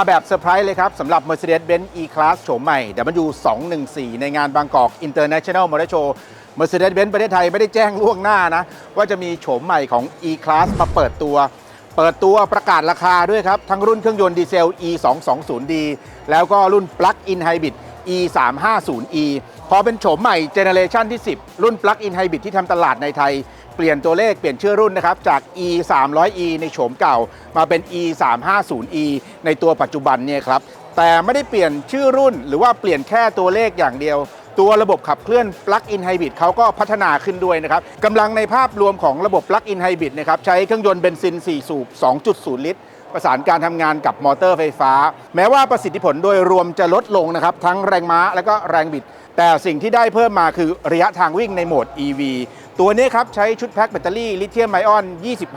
มาแบบเซอร์ไพรส์เลยครับสำหรับ Mercedes-Benz E-Class โฉมใหม่ W214 ในงานบางกอก International Motor Show Mercedes-Benz ประเทศไทยไม่ได้แจ้งล่วงหน้านะ ว่าจะมีโฉมใหม่ของ E-Class มาเปิดตัว เปิดตัวประกาศราคาด้วยครับ ทั้งรุ่นเครื่องยนต์ดีเซล E220D แล้วก็รุ่น Plug-in Hybrid E350E พอเป็นโฉมใหม่เจเนเรชันที่ 10 รุ่น Plug-in Hybrid ที่ทำตลาดในไทย เปลี่ยนตัวเลขเปลี่ยนชื่อรุ่นนะครับ จาก E 3 0 0 E ในโฉมเก่า มาเป็น E 3 5 0 E ในตัวปัจจุบันเนี่ยครับ แต่ไม่ได้เปลี่ยนชื่อรุ่น หรือว่าเปลี่ยนแค่ตัวเลขอย่างเดียว ตัวระบบขับเคลื่อน Plug-in Hybrid เขาก็พัฒนาขึ้นด้วยนะครับกำลังในภาพรวมของระบบ Plug-in Hybrid นะครับใช้เครื่องยนต์เบนซิน 4 สูบ 2.0 ลิตร ประสานการทำงานกับมอเตอร์ไฟฟ้า แม้ว่าประสิทธิผลโดยรวมจะลดลงนะครับ ทั้งแรงม้าและก็แรงบิด แต่สิ่งที่ได้เพิ่มมาคือระยะทางวิ่งในโหมด EV ตัวนี้ครับ ใช้ชุดแพ็คแบตเตอรี่ลิเธียมไอออน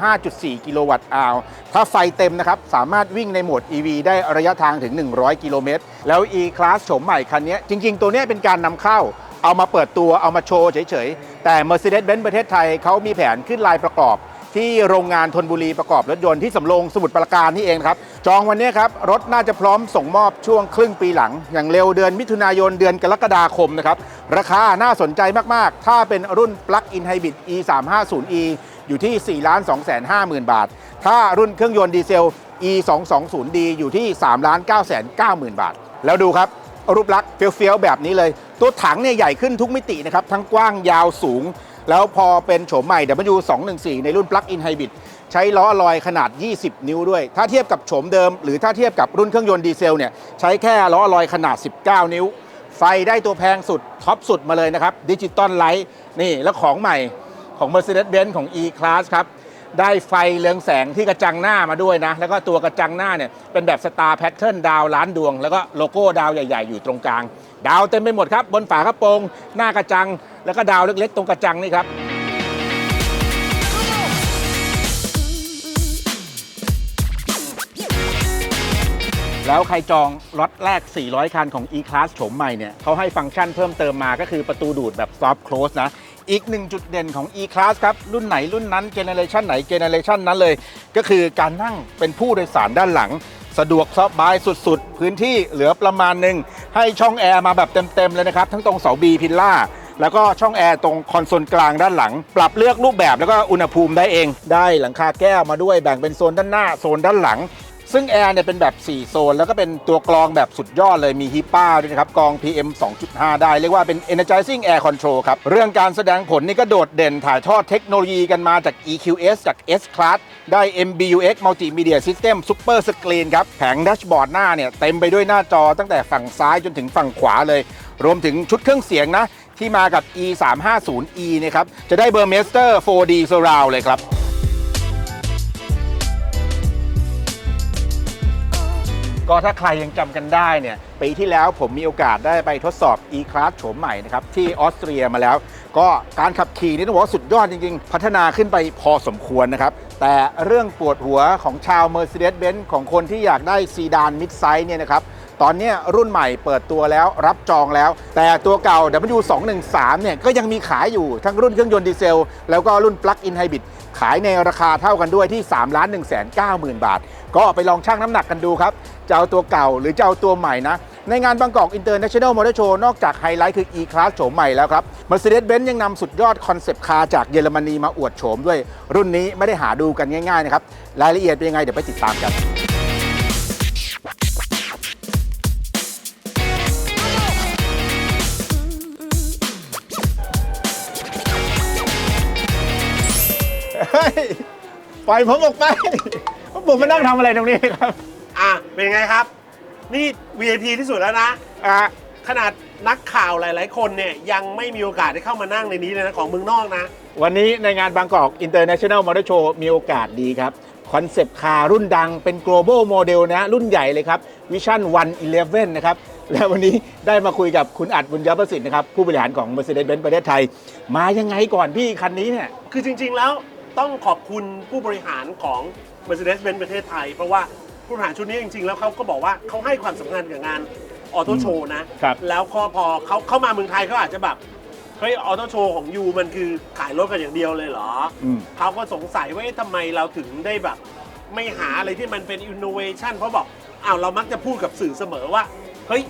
25.4 กิโลวัตต์อาวถ้าไฟเต็มนะครับ สามารถวิ่งในโหมด EV ได้ระยะทางถึง 100 กิโลเมตร แล้ว E-Class โฉมใหม่คันนี้ จริง ๆ ตัวนี้เป็นการนำเข้า เอามาเปิดตัวเอามาโชว์เฉย ๆ แต่ Mercedes-Benz ประเทศไทยเขามีแผนขึ้นลายประกอบ ที่โรงงานธนบุรีประกอบรถยนต์ที่สำโรงสมุทรปราการนี่เองครับ จองวันนี้ครับ รถน่าจะพร้อมส่งมอบช่วงครึ่งปีหลัง อย่างเร็วเดือนมิถุนายนเดือนกรกฎาคมนะครับ ราคาน่าสนใจมาก ๆ ถ้าเป็นรุ่น Plug-in Hybrid E350e อยู่ที่ 4 2 5 0 0 0 0 บาท ถ้ารุ่นเครื่องยนต์ดีเซล E220d อยู่ที่ 3 9 9 0 0 0 บาท แล้วดูครับรูปลักษณ์เฟี้ยวๆแบบนี้เลย ตัวถังเนี่ยใหญ่ขึ้นทุกมิตินะครับ ทั้งกว้างยาวสูง แล้วพอเป็นโฉมใหม่ W214 ในรุ่น Plug-in Hybrid ใช้ล้อลอยขนาด 20 นิ้วด้วย ถ้าเทียบกับโฉมเดิม หรือถ้าเทียบกับรุ่นเครื่องยนต์ดีเซลเนี่ยใช้แค่ล้อลอยขนาด 19 นิ้ว ไฟได้ตัวแพงสุดท็อปสุดมาเลยนะครับดิจิตอลไลท์นี่แล้วของใหม่ของ Mercedes-Benz ของ E-Class ครับ ได้ไฟเรืองแสงที่กระจังหน้ามาด้วยนะ แล้วก็ตัวกระจังหน้าเนี่ยเป็นแบบสตาร์แพทเทิร์นดาวล้านดวง แล้วก็โลโก้ดาวใหญ่ ๆ อยู่ตรงกลาง ดาวเต็มไปหมดครับ บนฝากระโปรงหน้ากระจัง แล้วก็ดาวเล็กๆ ตรงกระจังนี่ครับแล้วใครจองล็อตแรก 400 คันของ E-Class โฉมใหม่เนี่ยเขาให้ฟังก์ชันเพิ่มเติมมาก็คือประตูดูดแบบ Soft Close นะ อีกหนึ่งจุดเด่นของ E-Class ครับ รุ่นไหนรุ่นนั้นเจเนเรชันไหนเจเนเรชันนั้นเลย ก็คือการนั่งเป็นผู้โดยสารด้านหลัง สะดวกสบายสุดๆ พื้นที่เหลือประมาณหนึ่งให้ช่องแอร์มาแบบเต็มๆเลยนะครับ ทั้งตรงเสาบีพิลล่าแล้วก็ช่องแอร์ตรงคอนโซลกลางด้านหลัง ปรับเลือกรูปแบบแล้วก็อุณหภูมิได้เอง ได้หลังคาแก้วมาด้วยแบ่งเป็นโซนด้านหน้าโซนด้านหลัง ซึ่งแอร์เนี่ยเป็นแบบ 4 โซน แล้วก็เป็นตัวกรองแบบสุดยอดเลยมีฮีป้าด้วยนะครับกรอง PM 2.5 ได้ เรียกว่าเป็น Energizing Air Control ครับ เรื่องการแสดงผลนี่ก็โดดเด่นถ่ายทอดเทคโนโลยีกันมาจาก EQS จาก S Class ได้ MBUX Multimedia System Super Screen ครับ แผงแดชบอร์ดหน้าเนี่ยเต็มไปด้วยหน้าจอตั้งแต่ฝั่งซ้ายจนถึงฝั่งขวาเลย รวมถึงชุดเครื่องเสียงนะที่มากับ E350E นะครับจะได้ Burmester 4D Surround เลยครับ ก็ถ้าใครยังจำกันได้เนี่ยปีที่แล้วผมมีโอกาสได้ไปทดสอบ E-Class โฉมใหม่นะครับที่ออสเตรียมาแล้ว ก็การขับขี่นี่ต้องบอกว่าสุดยอดจริงๆ พัฒนาขึ้นไปพอสมควรนะครับ แต่เรื่องปวดหัวของชาว Mercedes-Benz ของคนที่อยากได้ซีดานมิดไซส์เนี่ยนะครับ ตอนนี้รุ่นใหม่เปิดตัวแล้วรับจองแล้ว แต่ตัวเก่า W213 เนี่ยก็ยังมีขายอยู่ทั้งรุ่นเครื่องยนต์ดีเซล แล้วก็รุ่น Plug-in Hybrid ขายในราคาเท่ากันด้วยที่ 3 1 9 0 0 0 0 บาท ก็ไปลองชั่งน้ำหนักกันดูครับจะเอาตัวเก่าหรือจะเอาตัวใหม่นะ ในงานบางกอก International Motor Show นอกจากไฮไลท์คือ E-Class โฉมใหม่แล้วครับ Mercedes-Benz ยังนำสุดยอดคอนเซปต์คาร์จากเยอรมนีมาอวดโฉมด้วย รุ่นนี้ไม่ได้หาดูกันง่ายๆนะครับรายละเอียดเป็นยังไงเดี๋ยวไปติดตามกัน ล่อยผมออกไปผมมานั่งทำอะไรตรงนี้ครับอะเป็นไงครับ นี่ VIP ที่สุดแล้วนะ อะขนาดนักข่าวหลาย ๆ คนเนี่ยยังไม่มีโอกาสได้เข้ามานั่งในนี้เลยนะของเมืองนอกนะ วันนี้ในงานบางกอก International Motor Show มีโอกาสดีครับ คอนเซปต์คาร์รุ่นดังเป็น global model นะ รุ่นใหญ่เลยครับ Vision 111 นะครับ และวันนี้ได้มาคุยกับคุณอัดบุญยประสิทธิ์นะครับ ผู้บริหารของ Mercedes-Benz ประเทศไทย มายังไงก่อนพี่คันนี้เนี่ย คือจริง ๆ แล้ว ต้องขอบคุณผู้บริหารของ Mercedes-Benz ประเทศไทย เพราะว่าผู้บริหารชุดนี้จริงๆ แล้วเขาก็บอกว่าเขาให้ความสำคัญกับงานออโต้โชว์นะ ครับแล้วก็พอเขาเข้ามาเมืองไทยเขาอาจจะแบบเฮ้ยออโต้โชว์ของยูมันคือขายรถกันอย่างเดียวเลยเหรออืมเขาก็สงสัยว่าเอ๊ะทำไมเราถึงได้แบบ ไม่หาอะไรที่มันเป็นอินโนเวชันเพราะบอกอ้าวเรามักจะพูดกับสื่อเสมอว่า เฮ้ย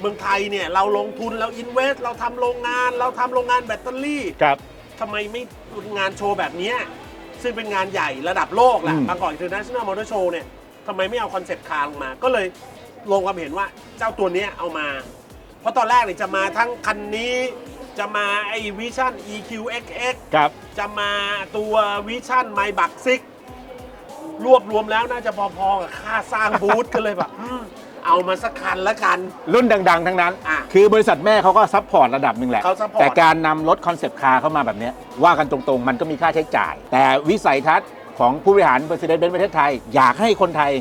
เมืองไทยเนี่ย เราลงทุนเราอินเวสเราทำโรงงาน เราทำโรงงานแบตเตอรี่ ครับ ทำไมไม่งานโชว์แบบเนี้ยซึ่งเป็นงานใหญ่ระดับโลกแหละอืม บางกอกอินเตอร์เนชั่นแนลมอเตอร์โชว์เนี่ยทำไมไม่เอาคอนเซปต์คาร์ลงมา ก็เลยลงความเห็นว่าเจ้าตัวเนี้ยเอามา เพราะตอนแรกเนี่ยจะมาทั้งคันนี้จะมาไอ้วิชั่น EQXX ครับ จะมาตัววิชั่นไมบักซิกรวบรวมแล้วน่าจะพอๆกับค่าสร้างบูธกันเลยแบบอืม เอามาสักคันละกัน รุ่นดัง ๆ ทั้งนั้น อะคือบริษัทแม่เขาก็ซัพพอร์ตระดับหนึ่งแหละ เขา support แต่การนำรถคอนเซปต์คาร์เข้ามาแบบเนี้ยว่ากันตรงๆ มันก็มีค่าใช้จ่าย แต่วิสัยทัศน์ของผู้บริหาร Mercedes-Benz ประเทศไทย อยากให้คนไทย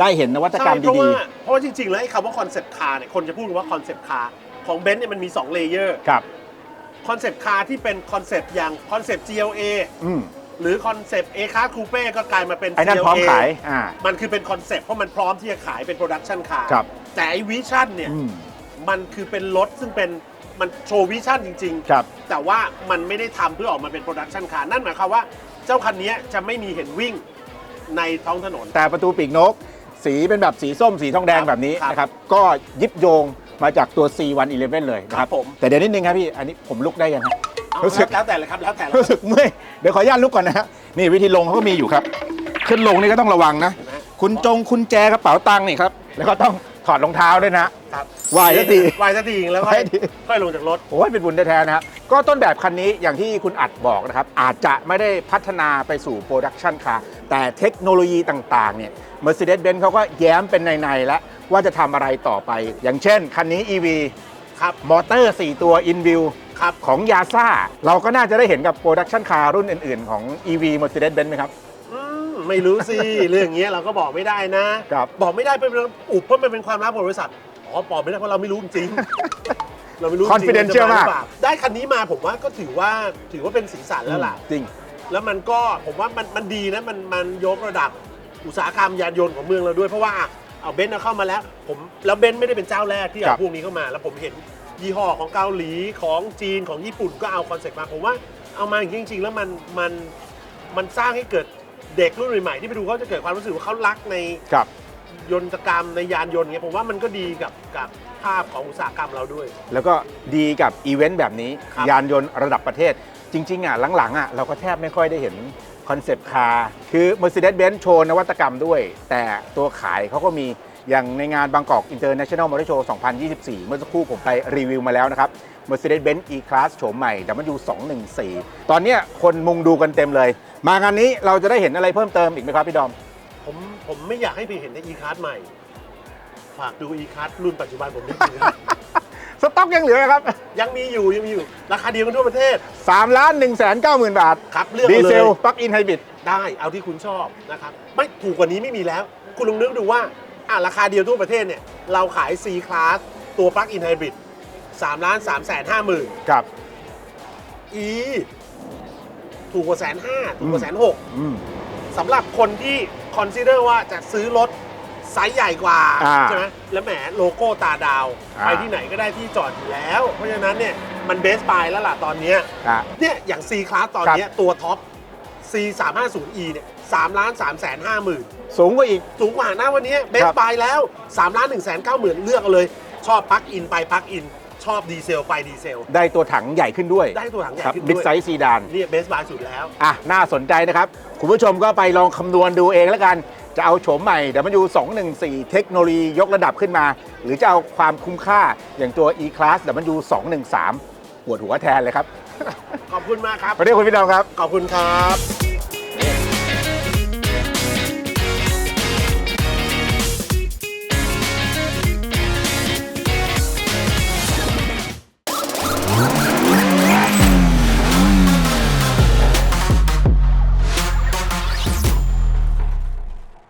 ได้เห็นนวัตกรรมใช่เพราะดี ว่าเพราะว่าจริงๆ แล้วไอ้คำว่าคอนเซปต์คาร์เนี่ยคนจะพูดกันว่าคอนเซปต์คาร์ของเบนซ์เนี่ยมันมี 2 เลเยอร์ๆ ครับ คอนเซปต์คาร์ที่เป็นคอนเซปต์อย่างคอนเซปต์ GLA อืม หรือคอนเซปต์ A Class Coupe ก็กลายมาเป็น ไอ้นั่นพร้อม CLA ขายอ่า มันคือเป็นคอนเซปต์เพราะมันพร้อมที่จะขายเป็นโปรดักชันคาร์ครับ แต่ไอ้วิชั่นเนี่ย อืมมันคือเป็นรถซึ่งเป็นมันโชว์วิชั่นจริงๆครับแต่ว่ามันไม่ได้ทำเพื่อออกมาเป็นโปรดักชันคาร์นั่นหมายความว่าเจ้าคันนี้จะไม่มีเห็นวิ่งในท้องถนน แต่ประตูปีกนก สีเป็นแบบสีส้มสีทองแดงครับแบบนี้ครับนะครับ ก็ยิบโยงมาจากตัว C111 เลยนะคครัรับบผม แต่เดี๋ยวนิดนึงครับพี่ อันนี้ผมลุกได้ยังฮะเอา รู้สึกแล้วแต่เลยครับแล้วแต่เลยรู้สึกเมื่อยเดี๋ยวขออนุญาตลุกก่อนนะฮะนี่วิธีลงเขาก็มีอยู่ครับ ขึ้นลงนี่ก็ต้องระวังนะเห็นไหมคุณจงคุณแจกระเป๋าตังค์นี่ครับ แล้วก็ต้องถอดรองเท้าด้วยนะครับไหว้สักทีไหวสักทีแล้วค่อยไหว้ทีค่อยลงจากรถโอ้ยเป็นบุญแท้ๆนะครับ ก็ต้นแบบคันนี้อย่างที่คุณอัดบอกนะครับ อาจจะไม่ได้พัฒนาไปสู่โปรดักชันคาร์แต่เทคโนโลยีต่างๆเนี่ย Mercedes-Benz เขาก็แย้มเป็นในๆแล้วว่าจะทำอะไรต่อไป อย่างเช่นคันนี้ EV ครับมอเตอร์ 4 ตัว InView ครับของยาซ่าเราก็น่าจะได้เห็นกับโปรดักชันคาร์รุ่นอื่นๆ ของ EV Mercedes-Benz ไหมครับ อืมไม่รู้สิ เรื่องเงี้ยเราก็บอกไม่ได้นะ ครับ บอกไม่ได้เป็นเรื่องอุบเพราะมันเป็นความลับของบริษัทอ๋อบอกไม่ได้เพราะเราไม่รู้จริง เราไม่รู้จริง Confidential ว่จะมากหรือเปล่ได้คันนี้มาผมว่าก็ถือว่าถือว่าเป็นสีสันแล้วล่ะ จริง แล้วมันก็ผมว่ามันมันดีนะมันมันยกระดับอุตสาหกรรมยานยนต์ของเมืองเราด้วยเพราะว่าอะ เอาเบนซ์เอาเข้ามาแล้ว ผมแล้วเบนซ์ไม่ได้เป็นเจ้าแรกที่ครัเอาบ พวกนี้เข้ามา แล้วผมเห็นยี่ห้อของเกาหลีของจีนของญี่ปุ่นก็เอาคอนเซ็ปต์มาผมว่าเอามาจริง ๆ แล้วมันมันมันสร้างให้เกิดเด็กรุ่นใหม่ๆที่ไปดูเขาจะเกิดความรู้สึกว่าเขารักใน ครับ ยนตกรรมในยานยนต์เงี้ยผมว่ามันก็ดีกับกับภาพของอุตสาหกรรมเราด้วย แล้วก็ดีกับอีเวนต์แบบนี้ ครับ ยานยนต์ระดับประเทศ จริงๆอะหลังๆอะเราก็แทบไม่ค่อยได้เห็นคอนเซปต์คาร์คือ Mercedes-Benz โชว์นวัตกรรมด้วย แต่ตัวขายเขาก็มีอย่างในงานบางกอก International Motor Show 2024 เมื่อสักครู่ผมไปรีวิวมาแล้วนะครับ Mercedes-Benz E-Class โฉมใหม่ W214 ตอนนี้คนมุงดูกันเต็มเลย มางานนี้เราจะได้เห็นอะไรเพิ่มเติมอีกไหมครับพี่ดอม ผมผมไม่อยากให้ไปเห็นใน e-card ใหม่ ฝากดู e-card รุ่นปัจจุบันผมนิดนึง สต็อกยังเหลือครับ ยังมีอยู่ยังมีอยู่ ราคาเดียวกันทั่วประเทศ 3 ล้าน1 9 0 0 0 0 บาทครับเลือกดีเอาเซเลยลปลั๊กอินไฮบริดได้เอาที่คุณชอบนะครับ ไม่ถูกกว่านี้ไม่มีแล้ว คุณลองนึกดูว่าอะราคาเดียวทั่วประเทศเนี่ย เราขาย C Class ตัว Plug-in Hybrid 3ล้าน3แสนห้าหมื่นครับ E ถูกกว่าแสนห้าถูกกว่าแสนหกอืมสำหรับคนที่คอนซีเดอร์ว่าจะซื้อรถ ไซส์ใหญ่กว่าอ่าใช่ไหมแล้วแหมโลโก้ตาดาว อ่า ไปที่ไหนก็ได้ที่จอดอยู่แล้ว เพราะฉะนั้นเนี่ยมันเบสบายแล้วล่ะตอนเนี้ยอะ เนี่ยอย่าง C Class ตอนเนี้ยตัวท็อป C 3 5 0 E เนี่ย3ล้าน3แสน5หมื่น สูงกว่าอีก สูงกว่าหน้าวันนี้เบคสรับ บายแล้ว3ล้าน1แสน9หมื่นเลือกเอาเลย ชอบปลั๊กอินไปปลั๊กอิน ชอบดีเซลไปดีเซล ได้ตัวถังใหญ่ขึ้นด้วยได้ตัวถังใหญ่ครับขึ้นบิ๊กด้วยไซส์ซีดานเนี่ยเบสบายสุดแล้ว อะน่าสนใจนะครับ คุณผู้ชมก็ไปลองคำนวณดูเองแล้วกัน จะเอาโฉมใหม่ W214 เทคโนโลยียกระดับขึ้นมา หรือจะเอาความคุ้มค่าอย่างตัว E-Class W213 ปวดหัวแทนเลยครับ ขอบคุณมากครับ วันนี้คุณพี่ดอมครับ ขอบคุณครับ